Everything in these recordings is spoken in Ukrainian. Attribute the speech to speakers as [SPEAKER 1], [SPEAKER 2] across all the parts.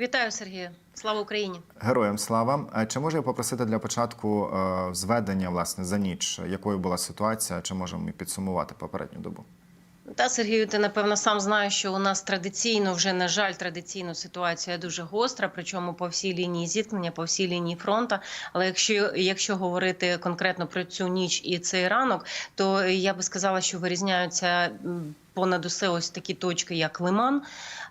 [SPEAKER 1] Вітаю, Сергію. Слава Україні.
[SPEAKER 2] Героям слава. Е, Чи можу я попросити для початку е, зведення власне за ніч, якою була ситуація? Чи можемо ми підсумувати попередню добу?
[SPEAKER 1] Та Сергію, ти напевно сам знаєш, що у нас традиційно вже на жаль, традиційно ситуація дуже гостра, причому по всій лінії зіткнення, по всій лінії фронту. Але якщо якщо говорити конкретно про цю ніч і цей ранок, то я би сказала, що вирізняються. Понад усе ось такі точки, як Лиман,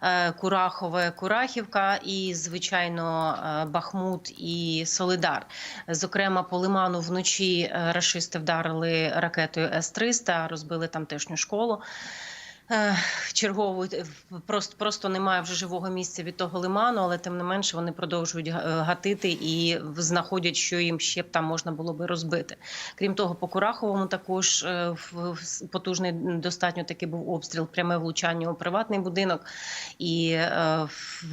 [SPEAKER 1] е, Курахове, Курахівка і, звичайно, е, Бахмут і Солидар. Зокрема, по Лиману вночі е, рашисти вдарили ракетою С-300, розбили тамтешню школу. Чергову е, просто просто немає вже живого місця від того лиману, але тим не менше вони продовжують е, гатити і знаходять, що їм ще б там можна було би розбити. Крім того, по Кураховому також е, потужний достатньо таки був обстріл, пряме влучання у приватний будинок і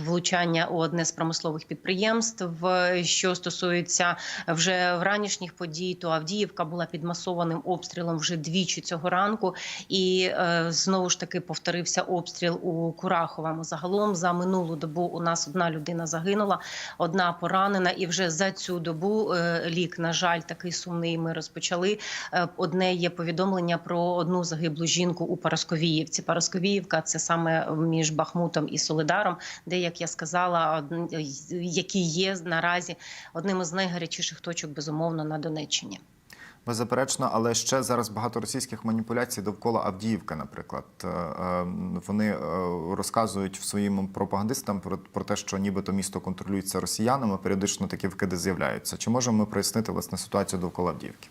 [SPEAKER 1] влучання у одне з промислових підприємств. Що стосується вже вранішніх подій, то Авдіївка була під масованим обстрілом вже двічі цього ранку, і знову ж таки повторився обстріл у Кураховому. Загалом за минулу добу у нас одна людина загинула, одна поранена, і вже за цю добу е, лік, на жаль, такий сумний. Ми розпочали. Е, Одне є повідомлення про одну загиблу жінку у Парасковіївці. Парасковіївка це саме між Бахмутом і Солидаром, де, як я сказала, які є наразі одним із найгарячіших точок, безумовно, на Донеччині.
[SPEAKER 2] Беззаперечно, але ще зараз багато російських маніпуляцій довкола Авдіївка, наприклад. Е, е, Вони е, розказують своїм пропагандистам про, про те, що нібито місто контролюється росіянами. Періодично такі вкиди з'являються. Чи можемо ми прояснити власне ситуацію довкола Авдіївки?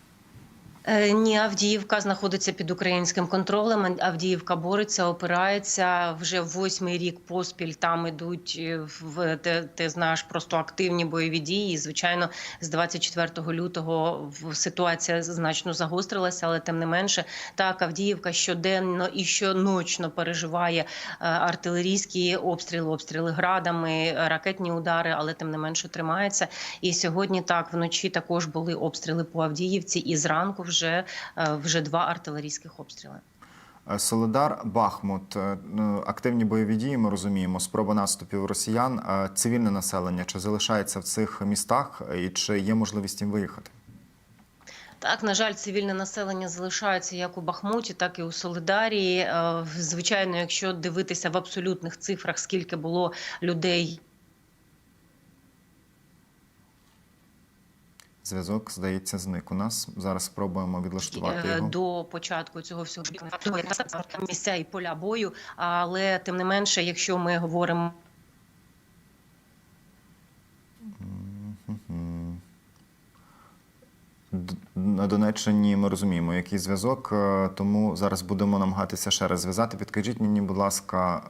[SPEAKER 1] Е, Ні, Авдіївка знаходиться під українським контролем. Авдіївка бореться, опирається вже восьмий рік поспіль. Там ідуть е, в ти, ти знаєш просто активні бойові дії. І, звичайно, з 24 лютого ситуація значно загострилася, але тим не менше, так Авдіївка щоденно і щоночно переживає е, артилерійські обстріли, обстріли градами, ракетні удари, але тим не менше тримається. І сьогодні так вночі також були обстріли по Авдіївці, і зранку вже, е, вже два артилерійських обстріли.
[SPEAKER 2] Е, Солидар, Бахмут, е, ну, активні бойові дії. Ми розуміємо, спроба наступів росіян. Цивільне населення чи залишається в цих містах, і чи є можливість їм виїхати?
[SPEAKER 1] Так, на жаль, цивільне населення залишається як у Бахмуті, так і у Солидарі. Звичайно, якщо дивитися в абсолютних цифрах, скільки було людей
[SPEAKER 2] Зв'язок, здається, зник у нас. Зараз спробуємо відлаштувати
[SPEAKER 1] е,
[SPEAKER 2] його.
[SPEAKER 1] до початку цього всього місця і поля бою. Але тим не менше, якщо ми говоримо
[SPEAKER 2] На Донеччині ми розуміємо, який зв'язок, е, тому зараз будемо намагатися ще раз зв'язати. Підкажіть мені, будь ласка,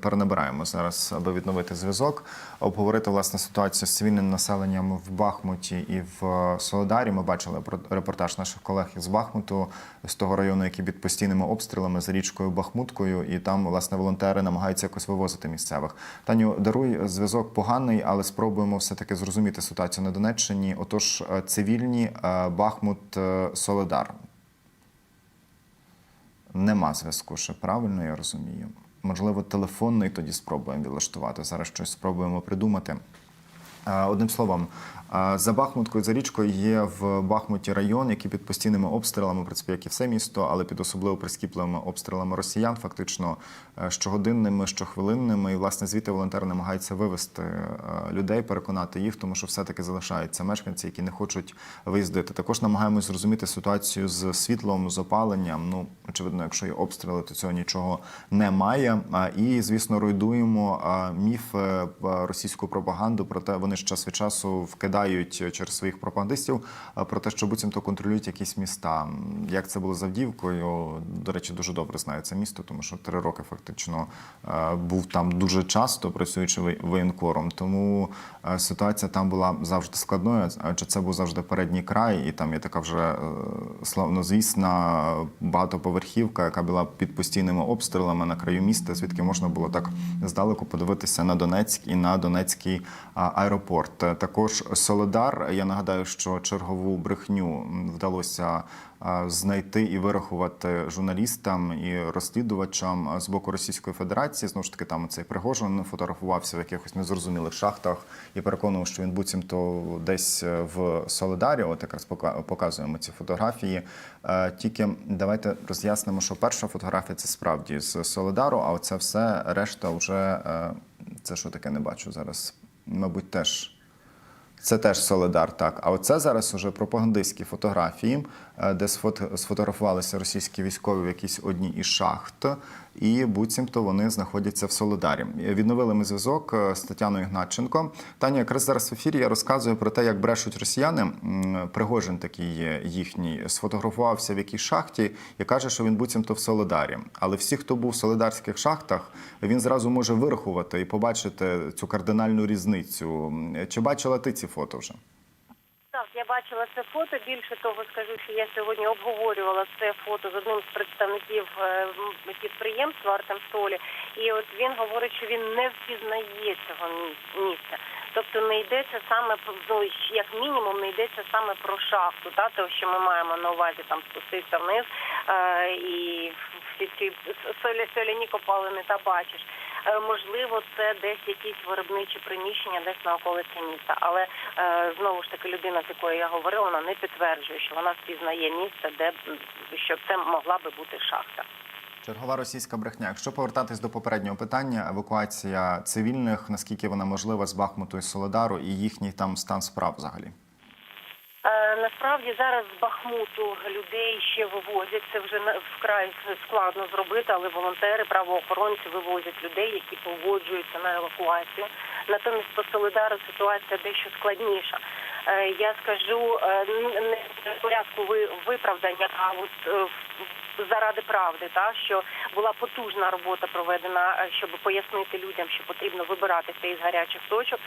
[SPEAKER 2] перенабираємо зараз, аби відновити зв'язок, обговорити власне ситуацію з цивільним населенням в Бахмуті і в е, Солодарі. Ми бачили репортаж наших колег із Бахмуту, з того району, який під постійними обстрілами за річкою Бахмуткою, і там власне волонтери намагаються якось вивозити місцевих. Таню, даруй зв'язок поганий, але спробуємо все таки зрозуміти ситуацію на Донеччині. Отож, е, цивільні е, Бахмут Соледар. Нема зв'язку ще правильно, я розумію. Можливо, телефонний тоді спробуємо відлаштувати. Зараз щось спробуємо придумати. Е, Одним словом, е, за Бахмуткою, за річкою є в Бахмуті район, який під постійними обстрілами, в принципі, як і все місто, але під особливо прискіпливими обстрілами росіян, фактично е, щогодинними, щохвилинними. І власне звідти волонтери намагаються вивести людей, переконати їх, тому що все-таки залишаються мешканці, які не хочуть виїздити. Також намагаємось зрозуміти ситуацію з світлом, з опаленням. Ну очевидно, якщо є обстріли, то цього нічого немає. І звісно, руйдуємо міф російську пропаганду. Про те, вони ж час від часу вкидають через своїх пропагандистів про те, що буцімто контролюють якісь міста. Як це було з Авдіївкою? До речі, дуже добре знаю це місто, тому що три роки фактично е, був там дуже часто, працюючи воєнкором. Тому е, ситуація там була завжди складною, адже це був завжди передній край, і там є така вже е, славнозвісна багатоповерхівка, яка була під постійними обстрілами на краю міста, звідки можна було так здалеку подивитися на Донецьк і на Донецький аеропорт. Аеропорт. Також Солодар. Я нагадаю, що чергову брехню вдалося знайти і вирахувати журналістам і розслідувачам з боку Російської Федерації. Знову ж таки, там цей Пригожин фотографувався в якихось незрозумілих шахтах і переконував, що він буцімто десь е, в Солидарі. От якраз показуємо ці фотографії. Е, Тільки давайте роз'яснимо, що перша фотографія це справді з Солидару, а оце все решта вже е, це що таке не бачу зараз. Мабуть, теж. Це теж Солидар, так. А оце зараз уже пропагандистські фотографії, де сфот- сфотографувалися російські військові в якійсь одній із шахт, і буцімто вони знаходяться в Солидарі. Відновили ми зв'язок е, з Тетяною Ігнатченко. Таня, якраз зараз в ефірі я розказую про те, як брешуть росіяни. Пригожин такий їхній, сфотографувався в якійсь шахті і каже, що він буцімто в Солидарі. Але всі, хто був в солидарських шахтах, він зразу може вирахувати і побачити цю кардинальну різницю. Чи бачила ти ці фото вже?
[SPEAKER 1] Бачила це фото. Більше того, скажу, що я сьогодні обговорювала це фото з одним з представників е, підприємства Артемстолі, і от він говорить, що він не впізнає цього місця. Тобто не йдеться саме ну, як мінімум, не йдеться саме про шахту, та то, що ми маємо на увазі там спуститися вниз е, і всі ці солі, соляні копалини та бачиш. Е, Можливо, це десь якісь виробничі приміщення, десь на околиці міста. Але е, знову ж таки людина, з якою я говорила, вона не підтверджує, що вона впізнає місце, де що це могла би бути шахта.
[SPEAKER 2] Чергова російська брехня. Якщо повертатись до попереднього питання, евакуація цивільних, наскільки вона можлива з Бахмуту і Солодару, і їхній там стан справ взагалі?
[SPEAKER 1] Е, Насправді зараз з Бахмуту людей ще вивозять. Це вже вкрай складно зробити, але волонтери, правоохоронці вивозять людей, які погоджуються на евакуацію. Натомість по Солидару ситуація дещо складніша. Е, Я скажу е, не в порядку ви- виправдання, а от заради правди, та що була потужна робота проведена, щоб пояснити людям, що потрібно вибиратися із гарячих точок.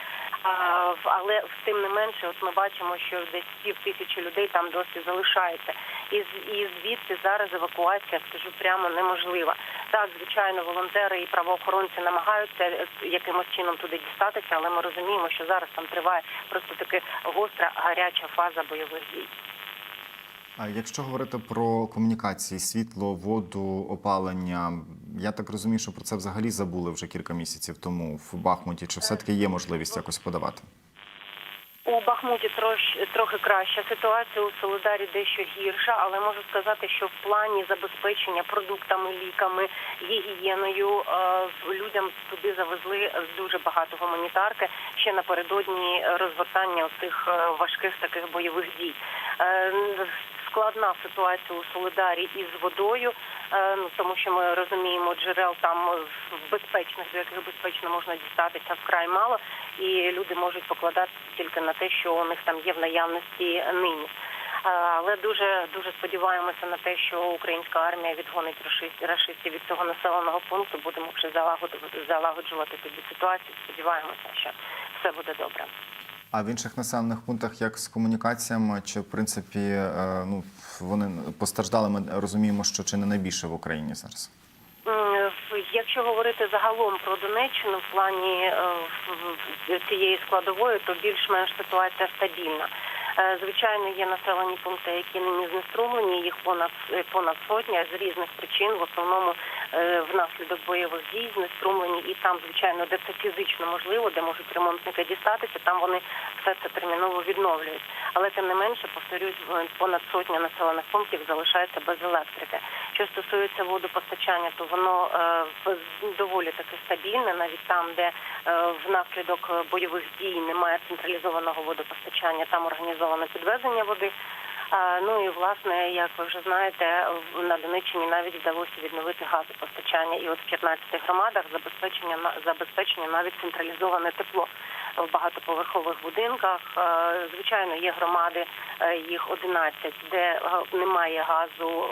[SPEAKER 1] Але тим не менше, от ми бачимо, що десь пів тисячі людей там досі залишається, і і звідти зараз евакуація, скажу прямо неможлива. Так, звичайно, волонтери і правоохоронці намагаються якимось чином туди дістатися, але ми розуміємо, що зараз там триває просто таки гостра гаряча фаза бойових дій.
[SPEAKER 2] А якщо говорити про комунікації, світло, воду, опалення, я так розумію, що про це взагалі забули вже кілька місяців тому в Бахмуті. Чи все-таки є можливість якось подавати?
[SPEAKER 1] У Бахмуті трош, трохи краща ситуація, у Солидарі дещо гірша, але можу сказати, що в плані забезпечення продуктами, ліками, гігієною е, людям туди завезли дуже багато гуманітарки ще напередодні розгортання цих важких таких бойових дій. Складна ситуація у Солидарі із водою, е, ну, тому що ми розуміємо, джерел там безпечних, до яких безпечно можна дістатися вкрай мало, і люди можуть покладатися тільки на те, що у них там є в наявності нині. Е, Але дуже дуже сподіваємося на те, що українська армія відгонить рашистів від цього населеного пункту. Будемо вже залагоджувати тоді ситуацію. Сподіваємося, що все буде добре.
[SPEAKER 2] А в інших населених пунктах як з комунікаціями, чи в принципі е, ну вони постраждали? Ми розуміємо, що чи не найбільше в Україні зараз?
[SPEAKER 1] Якщо говорити загалом про Донеччину в плані е, цієї складової, то більш-менш ситуація стабільна. Е, Звичайно, є населені пункти, які нині знеструмлені, їх понад е, понад сотня з різних причин, в основному е, внаслідок бойових дій знеструмлені, і там, звичайно, де це фізично можливо, де можуть ремонтники дістатися, там вони все це терміново відновлюють. Але тим не менше, повторюсь, понад сотня населених пунктів залишається без електрики. Що стосується водопостачання, то воно е, доволі таки стабільне, навіть там, де е, внаслідок бойових дій немає централізованого водопостачання, там організоване підвезення води. Ну і власне, як ви вже знаєте, на Донеччині навіть вдалося відновити газопостачання, і от в 15 громадах забезпечення забезпечення навіть централізоване тепло в багатоповерхових будинках. Е, Звичайно, є громади, їх 11, де немає газу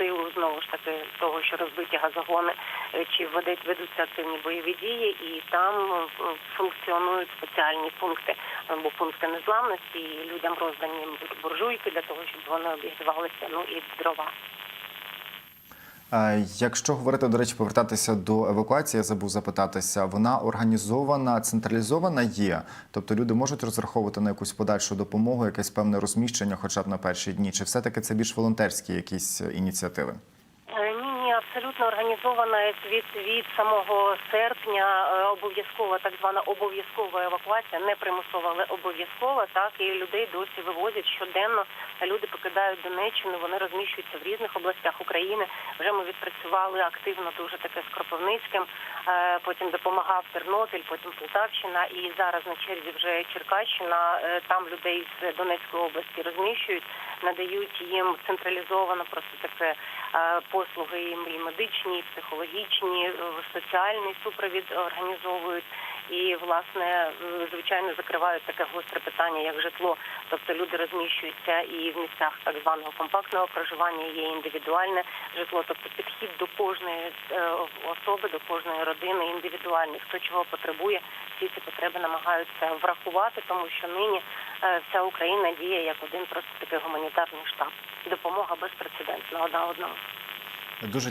[SPEAKER 1] силу знову ж таки того, що розбиті газогони е, чи ведуть ведуться активні бойові дії, і там е, функціонують спеціальні пункти або пункти незламності. і Людям роздані буржуйки для того, щоб вони обігрівалися, ну і дрова.
[SPEAKER 2] Якщо говорити, до речі, повертатися до евакуації, я забув запитатися, вона організована, централізована є. Тобто люди можуть розраховувати на якусь подальшу допомогу, якесь певне розміщення, хоча б на перші дні, чи все-таки це більш волонтерські якісь е, ініціативи?
[SPEAKER 3] Абсолютно організована від, від самого серпня е, обов'язкова так звана обов'язкова евакуація, не примусова, але обов'язкова. Так і людей досі вивозять щоденно. Люди покидають Донеччину, вони розміщуються в різних областях України. Вже ми відпрацювали активно дуже таке з Кропивницьким. е, Потім допомагав Тернопіль, потім Полтавщина, і зараз на черзі вже Черкащина. Е, Там людей з Донецької області розміщують, надають їм централізовано просто таке послуги і медичні, і психологічні, е, соціальний супровід організовують. І власне е, звичайно закривають таке гостре питання, як житло. Тобто люди розміщуються і в місцях так званого компактного проживання є індивідуальне житло, тобто підхід до кожної е, особи, до кожної родини індивідуальний. Хто чого потребує, всі ці потреби намагаються врахувати, тому що нині вся Україна діє як один просто такий гуманітарний штаб. Допомога безпрецедентна одна одному.
[SPEAKER 2] Дуже